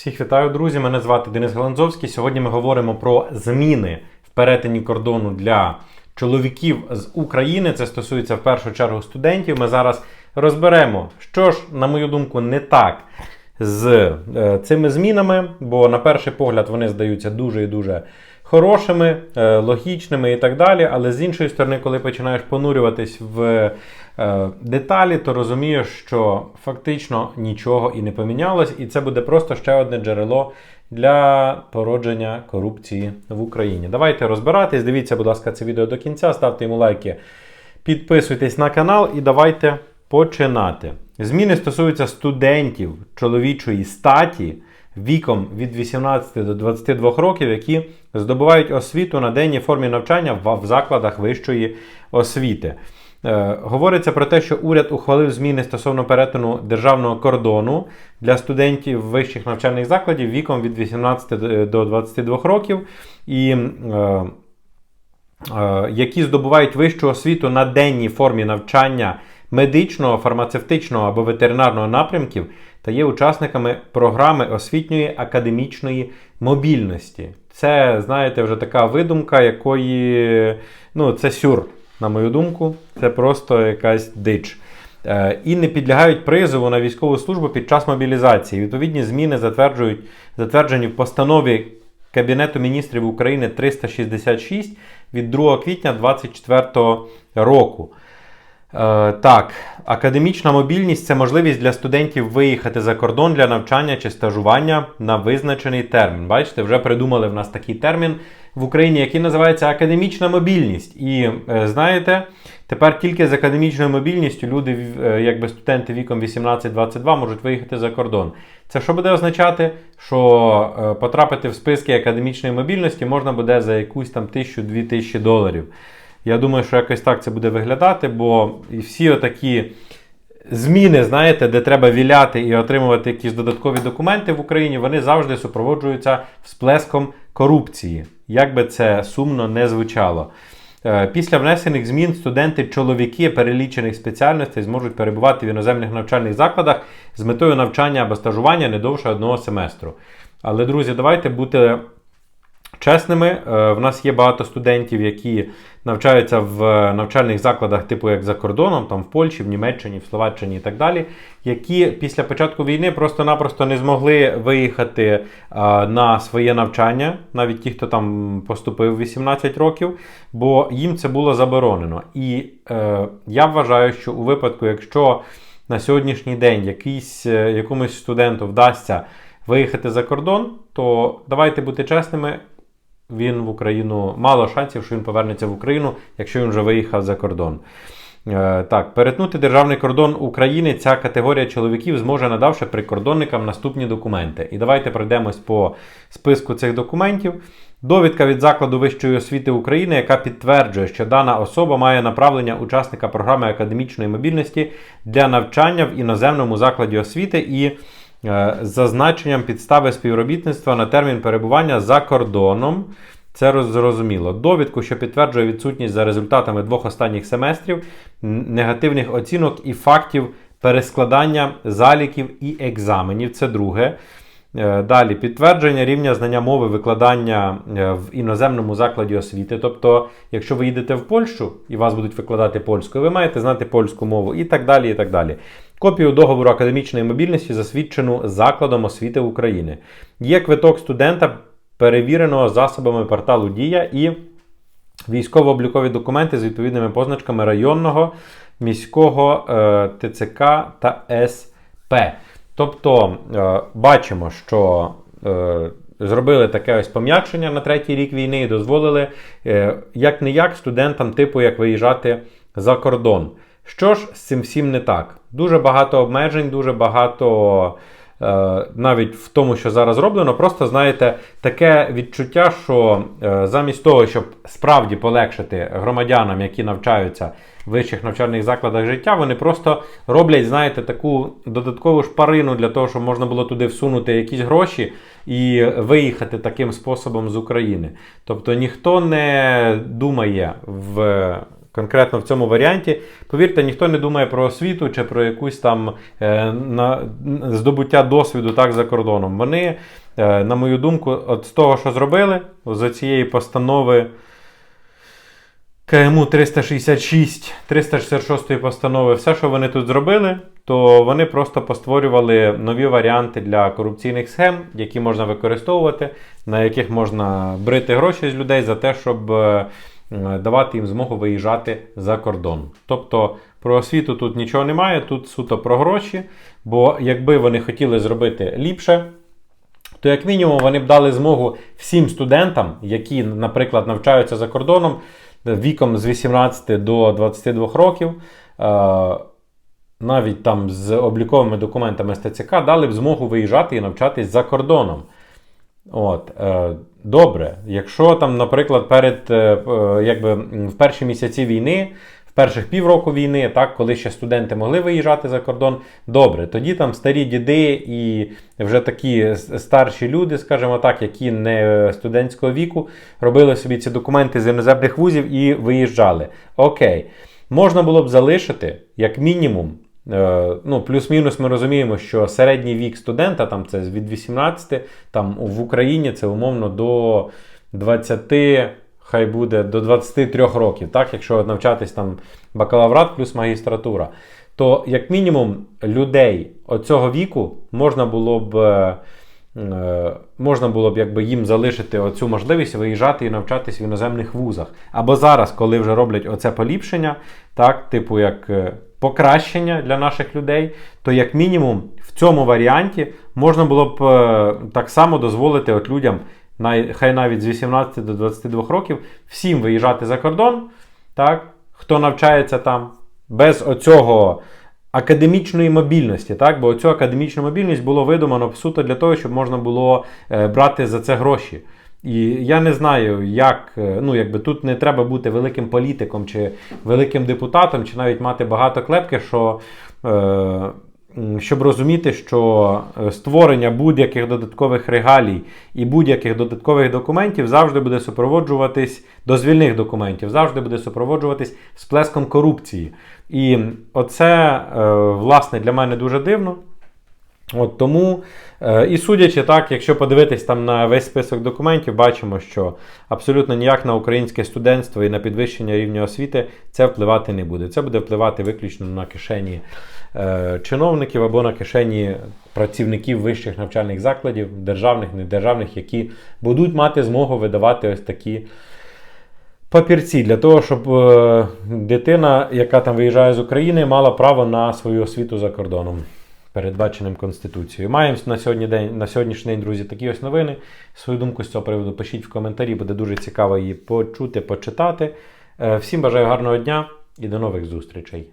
Всіх вітаю, друзі! Мене звати Денис Галанзовський. Сьогодні ми говоримо про зміни в перетині кордону для чоловіків з України. Це стосується в першу чергу студентів. Ми зараз розберемо, що ж, на мою думку, не так з е, цими змінами, бо на перший погляд вони здаються дуже і дуже хорошими, е, логічними і так далі. Але з іншої сторони, коли починаєш понурюватись в е, деталі, то розумієш, що фактично нічого і не помінялось, і це буде просто ще одне джерело для породження корупції в Україні. Давайте розбиратись. Дивіться, будь ласка, це відео до кінця, ставте йому лайки, підписуйтесь на канал і давайте починати. Зміни стосуються студентів чоловічої статі віком від 18 до 22 років, які здобувають освіту на денній формі навчання в закладах вищої освіти. Е, говориться про те, що уряд ухвалив зміни стосовно перетину державного кордону для студентів вищих навчальних закладів віком від 18 до 22 років, і е, е, які здобувають вищу освіту на денній формі навчання медичного, фармацевтичного або ветеринарного напрямків та є учасниками програми освітньої академічної мобільності. Це, знаєте, вже така видумка, якої ну, це сюр, на мою думку, це просто якась дич. Е, і не підлягають призову на військову службу під час мобілізації. Відповідні зміни затверджують, затверджені в постанові Кабінету міністрів України 366 від 2 квітня 2024 року. Е, так, академічна мобільність це можливість для студентів виїхати за кордон для навчання чи стажування на визначений термін. Бачите, вже придумали в нас такий термін в Україні, який називається академічна мобільність. І е, знаєте, тепер тільки з академічною мобільністю люди, е, якби студенти віком 18-22, можуть виїхати за кордон. Це що буде означати? Що потрапити в списки академічної мобільності можна буде за якусь там тисячу-дві тисячі доларів. Я думаю, що якось так це буде виглядати, бо всі отакі зміни, знаєте, де треба віляти і отримувати якісь додаткові документи в Україні, вони завжди супроводжуються всплеском корупції. Як би це сумно не звучало. Е, після внесених змін студенти-чоловіки перелічених спеціальностей зможуть перебувати в іноземних навчальних закладах з метою навчання або стажування не довше одного семестру. Але, друзі, давайте бути чесними. Е, в нас є багато студентів, які навчаються в навчальних закладах, типу як за кордоном, там в Польщі, в Німеччині, в Словаччині і так далі, які після початку війни просто-напросто не змогли виїхати на своє навчання, навіть ті, хто там поступив 18 років, бо їм це було заборонено. І е, я вважаю, що у випадку, якщо на сьогоднішній день якийсь, е, якомусь студенту вдасться виїхати за кордон, то давайте бути чесними він в Україну мало шансів, що він повернеться в Україну, якщо він вже виїхав за кордон. Е, так, перетнути державний кордон України ця категорія чоловіків зможе, надавши прикордонникам наступні документи. І давайте пройдемось по списку цих документів. Довідка від закладу вищої освіти України, яка підтверджує, що дана особа має направлення учасника програми академічної мобільності для навчання в іноземному закладі освіти і зазначенням підстави співробітництва на термін перебування за кордоном. Це зрозуміло. Довідку, що підтверджує відсутність за результатами двох останніх семестрів, негативних оцінок і фактів перескладання заліків і екзаменів. Це друге. Е, далі підтвердження рівня знання мови викладання е, в іноземному закладі освіти. Тобто, якщо ви їдете в Польщу і вас будуть викладати польською, ви маєте знати польську мову і так далі. і так далі. Копію договору академічної мобільності, засвідчену закладом освіти України. Є квиток студента, перевіреного засобами порталу Дія і військово-облікові документи з відповідними позначками районного, міського е, ТЦК та СП. Тобто е, бачимо, що е, зробили таке ось пом'якшення на третій рік війни і дозволили як не як студентам, типу, як виїжджати за кордон. Що ж з цим всім не так? Дуже багато обмежень, дуже багато. Навіть в тому, що зараз роблено, просто знаєте, таке відчуття, що замість того, щоб справді полегшити громадянам, які навчаються в вищих навчальних закладах життя, вони просто роблять, знаєте, таку додаткову шпарину для того, щоб можна було туди всунути якісь гроші і виїхати таким способом з України. Тобто ніхто не думає в конкретно в цьому варіанті. Повірте, ніхто не думає про освіту чи про якусь там е, на, здобуття досвіду так за кордоном. Вони, е, на мою думку, от з того, що зробили, з цієї постанови. КМУ 366, 366 постанови, все, що вони тут зробили, то вони просто постворювали нові варіанти для корупційних схем, які можна використовувати, на яких можна брити гроші з людей за те, щоб е, давати їм змогу виїжджати за кордон. Тобто про освіту тут нічого немає, тут суто про гроші. Бо якби вони хотіли зробити ліпше, то як мінімум вони б дали змогу всім студентам, які, наприклад, навчаються за кордоном віком з 18 до 22 років, е, навіть там з обліковими документами з ТЦК, дали б змогу виїжджати і навчатись за кордоном. От, е, Добре, якщо там, наприклад, перед е, е, якби в перші місяці війни, в перших півроку війни, так, коли ще студенти могли виїжджати за кордон, добре, тоді там старі діди і вже такі старші люди, скажімо так, які не студентського віку, робили собі ці документи з іноземних вузів і виїжджали. Окей, можна було б залишити як мінімум. Е, Ну, плюс-мінус ми розуміємо, що середній вік студента там це від 18, там в Україні це умовно до 20, хай буде до 23 років, так, якщо навчатись там бакалаврат плюс магістратура, то як мінімум людей оцього віку можна було б. Е, Можна було б якби їм залишити оцю можливість виїжджати і навчатись в іноземних вузах. Або зараз, коли вже роблять оце поліпшення, так, типу як е, покращення для наших людей, то як мінімум в цьому варіанті можна було б е, так само дозволити от людям, хай навіть з 18 до 22 років, всім виїжджати за кордон, так, хто навчається там, без оцього академічної мобільності, так? бо цю академічну мобільність було видумано суто для того, щоб можна було е, брати за це гроші. І я не знаю, як е, ну, якби тут не треба бути великим політиком чи великим депутатом, чи навіть мати багато клепки, що, е, щоб розуміти, що е, створення будь-яких додаткових регалій і будь-яких додаткових документів завжди буде супроводжуватись дозвільних документів, завжди буде супроводжуватись сплеском корупції. І оце, е, власне, для мене дуже дивно. От тому, е, і судячи так, якщо подивитись там на весь список документів, бачимо, що абсолютно ніяк на українське студентство і на підвищення рівня освіти це впливати не буде. Це буде впливати виключно на кишені е, чиновників або на кишені працівників вищих навчальних закладів, державних, недержавних, які будуть мати змогу видавати ось такі папірці для того, щоб е, дитина, яка там виїжджає з України, мала право на свою освіту за кордоном, передбаченим Конституцією. Маємо на, сьогодні день, на сьогоднішній день, друзі, такі ось новини. Свою думку з цього приводу пишіть в коментарі, буде дуже цікаво її почути, почитати. Е, Всім бажаю гарного дня і до нових зустрічей.